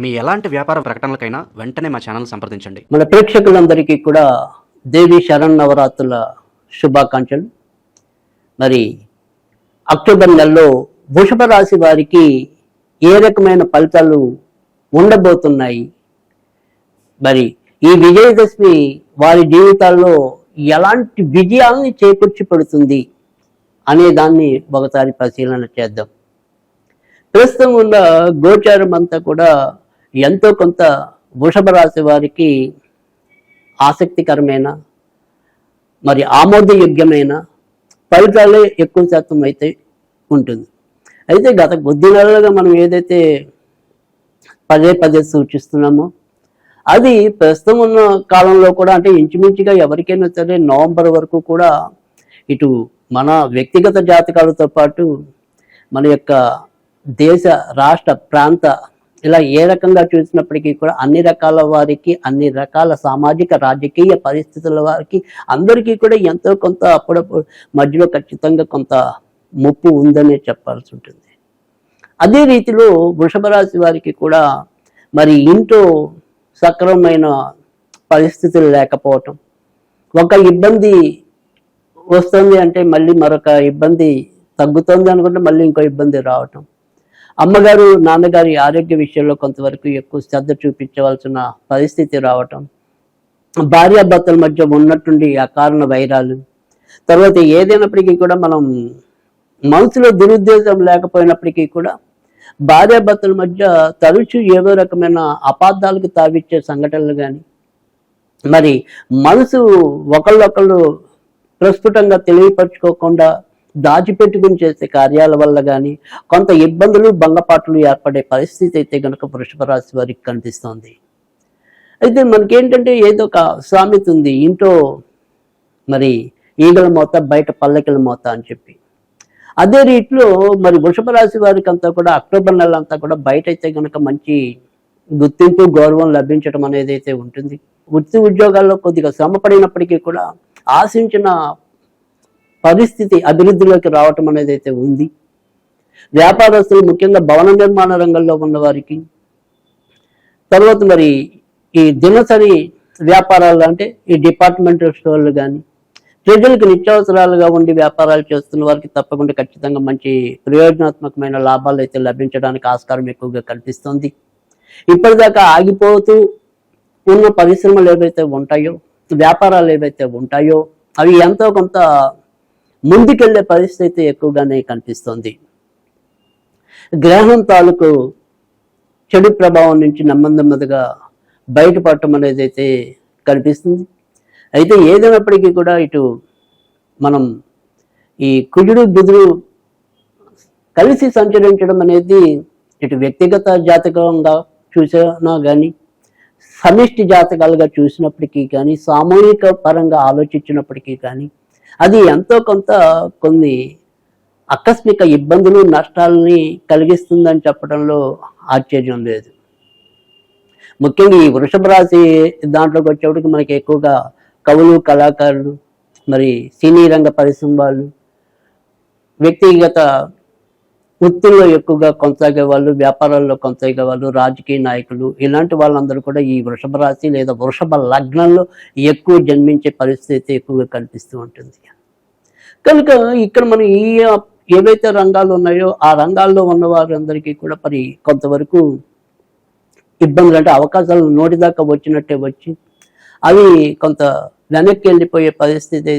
మీ ఎలాంటి వ్యాపార ప్రకటనలకైనా వెంటనే మా ఛానల్ సంప్రదించండి. మన ప్రేక్షకులందరికీ కూడా దేవి శరణ్ నవరాత్రుల శుభాకాంక్షలు. మరి అక్టోబర్ నెలలో వృషభ రాశి వారికి ఏ రకమైన ఫలితాలు ఉండబోతున్నాయి? మరి ఈ విజయదశమి వారి జీవితాల్లో ఎలాంటి విజయాల్ని చేకూర్చి పెడుతుంది అనే దాన్ని ఒకసారి పరిశీలన చేద్దాం. ప్రస్తుతం ఉన్న గోచారం అంతా కూడా ఎంతో కొంత వృషభ రాశి వారికి ఆసక్తికరమైన మరి ఆమోదయోగ్యమైన ఫలితాలే ఎక్కువ శాతం అయితే ఉంటుంది. అయితే గత కొద్ది నెలలుగా మనం ఏదైతే పదే పదే సూచిస్తున్నామో అది ప్రస్తుతం ఉన్న కాలంలో కూడా అంటే ఇంచుమించుగా ఎవరికైనా సరే నవంబర్ వరకు కూడా ఇటు మన వ్యక్తిగత జాతకాలతో పాటు మన యొక్క దేశ రాష్ట్ర ప్రాంత ఇలా ఏ రకంగా చూసినప్పటికీ కూడా అన్ని రకాల వారికి అన్ని రకాల సామాజిక రాజకీయ పరిస్థితుల వారికి అందరికీ కూడా ఎంతో కొంత అప్పుడప్పుడు మధ్యలో ఖచ్చితంగా కొంత ముప్పు ఉందనే చెప్పాల్సి ఉంటుంది. అదే రీతిలో వృషభ రాశి వారికి కూడా మరి ఇంట్లో సక్రమమైన పరిస్థితులు లేకపోవటం ఒక ఇబ్బంది వస్తుంది అంటే మళ్ళీ మరొక ఇబ్బంది తగ్గుతుంది అనుకుంటే మళ్ళీ ఇంకో ఇబ్బంది రావటం అమ్మగారు నాన్నగారి ఆరోగ్య విషయంలో కొంతవరకు ఎక్కువ శ్రద్ధ చూపించవలసిన పరిస్థితి రావటం భార్యాభర్తల మధ్య ఉన్నట్టుండి అకారణ వైరాలు. తర్వాత ఏదైనప్పటికీ కూడా మనం మనసులో దురుద్దేశం లేకపోయినప్పటికీ కూడా భార్యాభర్తల మధ్య తరచూ ఏదో రకమైన అపార్థాలకు తావిచ్చే సంఘటనలు కానీ మరి మనసు ఒకళ్ళొకళ్ళు ప్రస్ఫుటంగా తెలియపరచుకోకుండా దాచిపెట్టుకుని చేసే కార్యాల వల్ల కానీ కొంత ఇబ్బందులు భంగపాట్లు ఏర్పడే పరిస్థితి అయితే కనుక వృషభ రాశి వారికి కనిపిస్తోంది. అయితే మనకేంటంటే ఏదో ఒక సామెత ఉంది ఇంట్లో మరి ఈగల మోత బయట పల్లకిల మోత అని చెప్పి. అదే రీతిలో మరి వృషభ రాశి వారికి అంతా కూడా అక్టోబర్ నెల అంతా కూడా బయట అయితే కనుక మంచి గుర్తింపు గౌరవం లభించడం అనేది అయితే ఉంటుంది. వృత్తి ఉద్యోగాల్లో కొద్దిగా శ్రమ పడినప్పటికీ కూడా ఆశించిన పరిస్థితి అభివృద్ధిలోకి రావటం అనేది అయితే ఉంది. వ్యాపారస్తులు ముఖ్యంగా భవన నిర్మాణ రంగంలో ఉన్న వారికి తర్వాత మరి ఈ దినసరి వ్యాపారాలు అంటే ఈ డిపార్ట్మెంటల్ స్టోర్లు కానీ ప్రజలకు నిత్యావసరాలుగా ఉండి వ్యాపారాలు చేస్తున్న వారికి తప్పకుండా ఖచ్చితంగా మంచి ప్రయోజనాత్మకమైన లాభాలు అయితే లభించడానికి ఆస్కారం ఎక్కువగా కల్పిస్తుంది. ఇప్పటిదాకా ఆగిపోతూ ఉన్న పరిశ్రమలు ఏవైతే ఉంటాయో వ్యాపారాలు ఏవైతే ఉంటాయో అవి ఎంతో కొంత ముందుకెళ్ళే పరిస్థితి ఎక్కువగానే కనిపిస్తుంది. గ్రహం తాలూకు చెడు ప్రభావం నుంచి నెమ్మదిగా బయటపడటం అనేది అయితే కనిపిస్తుంది. అయితే ఏదైనప్పటికీ కూడా ఇటు మనం ఈ కుజుడు బుధుడు కలిసి సంచరించడం అనేది ఇటు వ్యక్తిగత జాతకంగా చూసినా కానీ సమిష్టి జాతకాలుగా చూసినప్పటికీ కానీ సామూహిక పరంగా ఆలోచించినప్పటికీ కానీ అది ఎంతో కొంత కొన్ని ఆకస్మిక ఇబ్బందులు నష్టాలని కలిగిస్తుందని చెప్పడంలో ఆశ్చర్యం లేదు. ముఖ్యంగా ఈ వృషభ రాశి దాంట్లోకి వచ్చేప్పటికి మనకి ఎక్కువగా కవులు కళాకారులు మరి సినీ రంగ పరిశ్రమ వాళ్ళు వ్యక్తిగత వృత్తుల్లో ఎక్కువగా కొనసాగే వాళ్ళు వ్యాపారాల్లో కొనసాగే వాళ్ళు రాజకీయ నాయకులు ఇలాంటి వాళ్ళందరూ కూడా ఈ వృషభ రాశి లేదా వృషభ లగ్నంలో ఎక్కువ జన్మించే పరిస్థితి ఎక్కువగా కనిపిస్తూ ఉంటుంది. కనుక ఇక్కడ మనం ఈ ఏవైతే రంగాలు ఉన్నాయో ఆ రంగాల్లో ఉన్న వారందరికీ కూడా మరి కొంతవరకు ఇబ్బందులు అంటే అవకాశాలు నోటి దాకా వచ్చినట్టే వచ్చి అవి కొంత వెనక్కి వెళ్ళిపోయే పరిస్థితి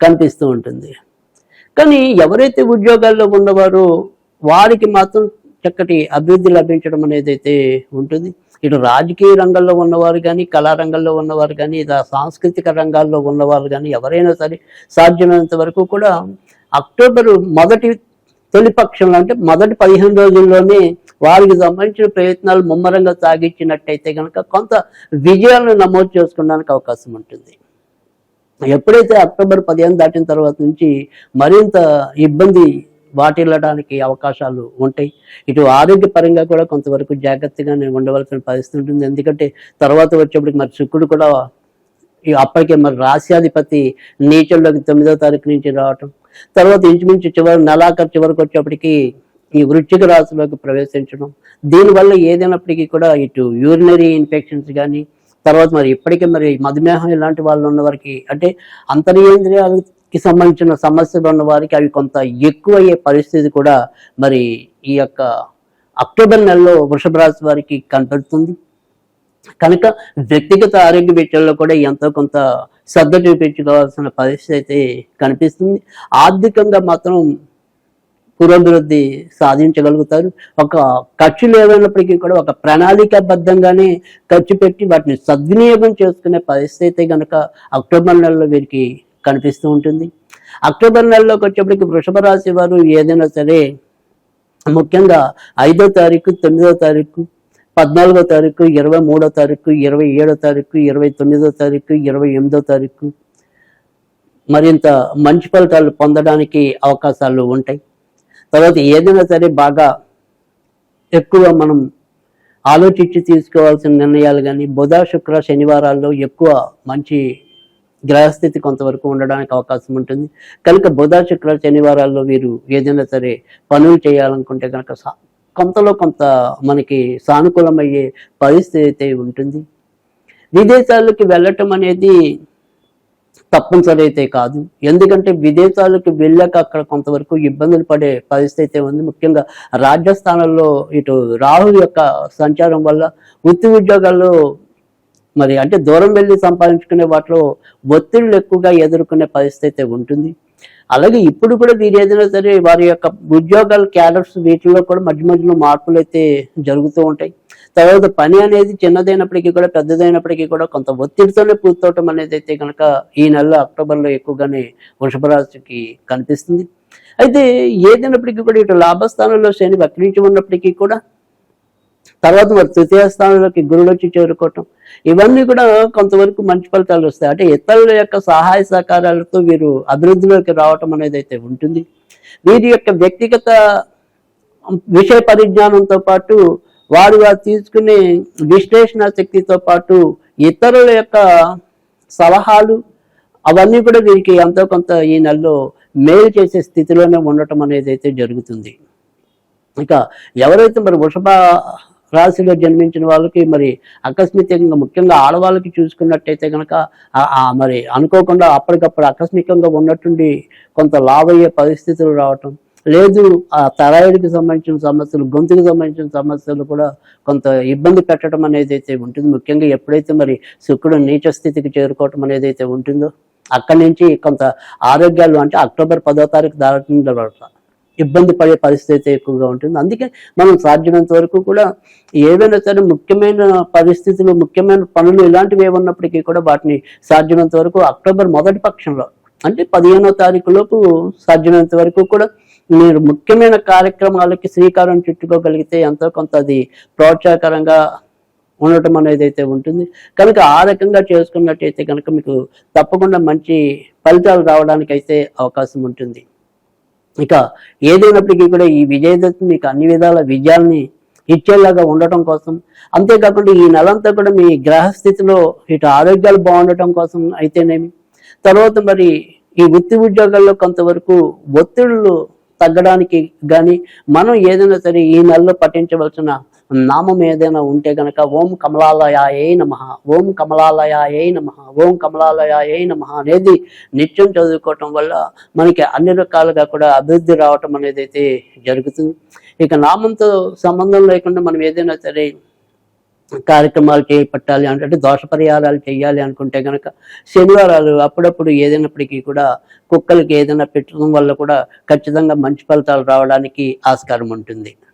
కనిపిస్తూ ఉంటుంది. కానీ ఎవరైతే ఉద్యోగాల్లో ఉన్నవారో వారికి మాత్రం చక్కటి అభివృద్ధి లభించడం అనేది అయితే ఉంటుంది. ఇటు రాజకీయ రంగంలో ఉన్నవారు కానీ కళారంగంలో ఉన్నవారు కానీ ఇలా సాంస్కృతిక రంగాల్లో ఉన్నవారు కానీ ఎవరైనా సరే సాధ్యమైనంత వరకు కూడా అక్టోబర్ మొదటి తొలిపక్షంలో అంటే మొదటి పదిహేను రోజుల్లోనే వారికి సంబంధించిన ప్రయత్నాలు ముమ్మరంగా సాగించినట్టయితే కనుక కొంత విజయాలను నమోదు చేసుకోవడానికి అవకాశం ఉంటుంది. ఎప్పుడైతే అక్టోబర్ పదిహేను దాటిన తర్వాత నుంచి మరింత ఇబ్బంది వాటిల్లడానికి అవకాశాలు ఉంటాయి. ఇటు ఆరోగ్యపరంగా కూడా కొంతవరకు జాగ్రత్తగానే ఉండవలసిన పరిస్థితి ఉంటుంది. ఎందుకంటే తర్వాత వచ్చేప్పటికి మరి శుక్రుడు కూడా అప్పటికే మరి రాశ్యాధిపతి నీచంలోకి తొమ్మిదో తారీఖు నుంచి రావటం. తర్వాత ఇంచుమించు చివరి నెలాఖరు చివరికి వచ్చేప్పటికి ఈ వృశ్చిక రాశిలోకి ప్రవేశించడం. దీనివల్ల ఏదైనప్పటికీ కూడా ఇటు యూరినరీ ఇన్ఫెక్షన్స్ కానీ తర్వాత మరి ఇప్పటికే మరి మధుమేహం ఇలాంటి వాళ్ళు ఉన్న వారికి అంటే అంతర్యేంద్రియాలకి కి సంబంధించిన సమస్యలు ఉన్న వారికి అవి కొంత ఎక్కువయ్యే పరిస్థితి కూడా మరి ఈ యొక్క అక్టోబర్ నెలలో వృషభ రాశి వారికి కనపడుతుంది. కనుక వ్యక్తిగత ఆరోగ్య విషయంలో కూడా ఎంతో కొంత శ్రద్ధ చూపించుకోవాల్సిన పరిస్థితి అయితే కనిపిస్తుంది. ఆర్థికంగా మాత్రం పురోభివృద్ధి సాధించగలుగుతారు. ఒక ఖర్చులు ఏమైనప్పటికీ కూడా ఒక ప్రణాళికాబద్ధంగానే ఖర్చు పెట్టి వాటిని సద్వినియోగం చేసుకునే పరిస్థితి అయితే కనుక అక్టోబర్ నెలలో వీరికి కనిపిస్తూ ఉంటుంది. అక్టోబర్ నెలలోకి వచ్చేప్పటికి వృషభ రాశి వారు ఏదైనా సరే ముఖ్యంగా ఐదో తారీఖు తొమ్మిదో తారీఖు పద్నాలుగో తారీఖు ఇరవై మూడో తారీఖు ఇరవై ఏడో తారీఖు ఇరవై తొమ్మిదో తారీఖు ఇరవై ఎనిమిదో తారీఖు మరింత మంచి ఫలితాలు పొందడానికి అవకాశాలు ఉంటాయి. తర్వాత ఏదైనా సరే బాగా ఎక్కువ మనం ఆలోచించి తీసుకోవాల్సిన నిర్ణయాలు కానీ బుధ శుక్ర శనివారాల్లో ఎక్కువ మంచి గ్రహస్థితి కొంతవరకు ఉండడానికి అవకాశం ఉంటుంది. కనుక బుధ శుక్ర శనివారాల్లో వీరు ఏదైనా సరే పనులు చేయాలనుకుంటే కనుక కొంతలో కొంత మనకి సానుకూలమయ్యే పరిస్థితి అయితే ఉంటుంది. విదేశాలకి వెళ్ళటం అనేది తప్పనిసరి అయితే కాదు. ఎందుకంటే విదేశాలకు వెళ్ళాక అక్కడ కొంతవరకు ఇబ్బందులు పడే పరిస్థితి అయితే ఉంది. ముఖ్యంగా రాజస్థానంలో ఇటు రాహు యొక్క సంచారం వల్ల వృత్తి ఉద్యోగాల్లో మరి అంటే దూరం వెళ్ళి సంపాదించుకునే వాటిలో ఒత్తిళ్ళు ఎక్కువగా ఎదుర్కొనే పరిస్థితి అయితే ఉంటుంది. అలాగే ఇప్పుడు కూడా వీరు ఏదైనా సరే వారి యొక్క ఉద్యోగాల క్యాడర్స్ వీటిల్లో కూడా మధ్య మధ్యలో మార్పులు అయితే జరుగుతూ ఉంటాయి. తర్వాత పని అనేది చిన్నదైనప్పటికీ కూడా పెద్దదైనప్పటికీ కూడా కొంత ఒత్తిడితోనే పూర్తవటం అనేది అయితే కనుక ఈ నెల అక్టోబర్లో ఎక్కువగానే వృషభ రాశికి కనిపిస్తుంది. అయితే ఏదైనప్పటికీ కూడా ఇటు లాభస్థానంలో శని వక్రించి ఉన్నప్పటికీ కూడా తర్వాత మరి తృతీయ స్థానంలోకి గురుడు వచ్చి చేరుకోవటం. ఇవన్నీ కూడా కొంతవరకు మంచి ఫలితాలు వస్తాయి. అంటే ఇతరుల యొక్క సహాయ సహకారాలతో వీరు అభివృద్ధిలోకి రావటం అనేది అయితే ఉంటుంది. వీరి యొక్క వ్యక్తిగత విషయ పరిజ్ఞానంతో పాటు వారు వారు తీసుకునే విశ్లేషణ శక్తితో పాటు ఇతరుల యొక్క సలహాలు అవన్నీ కూడా వీరికి ఎంతో కొంత ఈ నెలలో మేలు చేసే స్థితిలోనే ఉండటం అనేది అయితే జరుగుతుంది. ఇక ఎవరైతే మరి వృషభ రాశిలో జన్మించిన వాళ్ళకి మరి ఆకస్మికంగా ముఖ్యంగా ఆడవాళ్ళకి చూసుకున్నట్టయితే కనుక మరి అనుకోకుండా అప్పటికప్పుడు ఆకస్మికంగా ఉన్నట్టుండి కొంత లాభయ్యే పరిస్థితులు రావటం. లేదు ఆ థైరాయిడ్కి సంబంధించిన సమస్యలు గొంతుకి సంబంధించిన సమస్యలు కూడా కొంత ఇబ్బంది పెట్టడం అనేది అయితే ఉంటుంది. ముఖ్యంగా ఎప్పుడైతే మరి శుక్రుడు నీచ స్థితికి చేరుకోవటం అనేది అయితే ఉంటుందో అక్కడి నుంచి కొంత ఆరోగ్యాలు అంటే అక్టోబర్ పదో తారీఖు దాటిన తర్వాత ఇబ్బంది పడే పరిస్థితి అయితే ఎక్కువగా ఉంటుంది. అందుకే మనం సాధ్యమైనంత వరకు కూడా ఏవైనా సరే ముఖ్యమైన పరిస్థితులు ముఖ్యమైన పనులు ఇలాంటివి ఏమన్నప్పటికీ కూడా వాటిని సాధ్యమైనంత వరకు అక్టోబర్ మొదటి పక్షంలో అంటే పదిహేనో తారీఖు లోపు సాధ్యమైనంత వరకు కూడా మీరు ముఖ్యమైన కార్యక్రమాలకి శ్రీకారం చుట్టుకోగలిగితే ఎంతో కొంత అది ప్రోత్సాహకరంగా ఉండటం అనేది అయితే ఉంటుంది. కనుక ఆ రకంగా చేసుకున్నట్టయితే కనుక మీకు తప్పకుండా మంచి ఫలితాలు రావడానికి అయితే అవకాశం ఉంటుంది. ఇక ఏదైనప్పటికీ కూడా ఈ విజయదశమి మీకు అన్ని విధాల విజయాల్ని ఇచ్చేలాగా ఉండటం కోసం అంతేకాకుండా ఈ నెలంతా కూడా మీ గ్రహస్థితిలో ఇటు ఆరోగ్యాలు బాగుండటం కోసం అయితేనేమి తర్వాత మరి ఈ వృత్తి ఉద్యోగాల్లో కొంతవరకు ఒత్తిళ్ళు తగ్గడానికి కానీ మనం ఏదైనా సరే ఈ నెలలో పఠించవలసిన నామం ఏదైనా ఉంటే గనక ఓం కమలాలయాయే నమ ఓం కమలాలయాయే నమ ఓం కమలాలయాయే నమ అనేది నిత్యం చదువుకోవటం వల్ల మనకి అన్ని రకాలుగా కూడా అభివృద్ధి రావటం అనేది అయితే జరుగుతుంది. ఇక నామంతో సంబంధం లేకుండా మనం ఏదైనా సరే కార్యక్రమాలు చేపట్టాలి అంటే దోష పరిహారాలు చేయాలి అనుకుంటే కనుక శనివారాలు అప్పుడప్పుడు ఏదైనప్పటికీ కూడా కుక్కలకి ఏదైనా పెట్టడం వల్ల కూడా ఖచ్చితంగా మంచి ఫలితాలు రావడానికి ఆస్కారం ఉంటుంది.